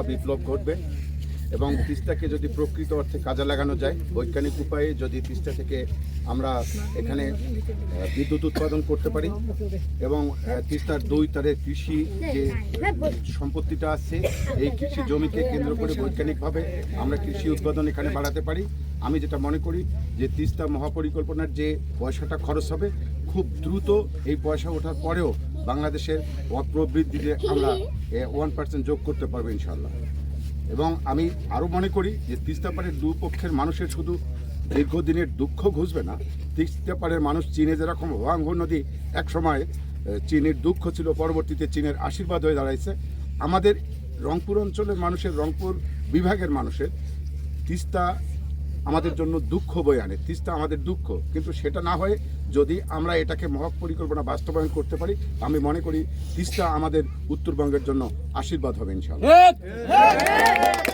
মহাবিপ্লব ঘটবে এবং তিস্তাকে যদি প্রকৃত অর্থে কাজে লাগানো যায়, বৈজ্ঞানিক উপায়ে যদি তিস্তা থেকে আমরা এখানে বিদ্যুৎ উৎপাদন করতে পারি এবং তিস্তার দুই তারের কৃষি যে সম্পত্তিটা আছে, এই কৃষি জমিকে কেন্দ্র করে বৈজ্ঞানিকভাবে আমরা কৃষি উৎপাদন এখানে বাড়াতে পারি। আমি যেটা মনে করি যে তিস্তা মহাপরিকল্পনার যে পয়সাটা খরচ হবে, খুব দ্রুত এই পয়সা ওঠার পরেও বাংলাদেশের প্রবৃদ্ধিতে আমরা ওয়ান পার্সেন্ট যোগ করতে পারব ইনশাল্লাহ এবং আমি আরও মনে করি যে তিস্তাপাড়ের দুপক্ষের মানুষের শুধু দীর্ঘদিনের দুঃখ ঘুষবে না তিস্তাপাড়ের মানুষ চীনে যেরকম হোয়াঙ্গ নদী এক সময় চীনের দুঃখ ছিল, পরবর্তীতে চীনের আশীর্বাদ হয়ে দাঁড়াইছে। আমাদের রংপুর অঞ্চলের মানুষের, রংপুর বিভাগের মানুষের তিস্তা আমাদের জন্য দুঃখ বয়ে আনে। তিস্তা আমাদের দুঃখ। কিন্তু সেটা না হয়ে যদি আমরা এটাকে মহক পরিকল্পনা বাস্তবায়ন করতে পারি, আমি মনে করি তিস্তা আমাদের উত্তরবঙ্গের জন্য আশীর্বাদ হবে ইনশাআল্লাহ।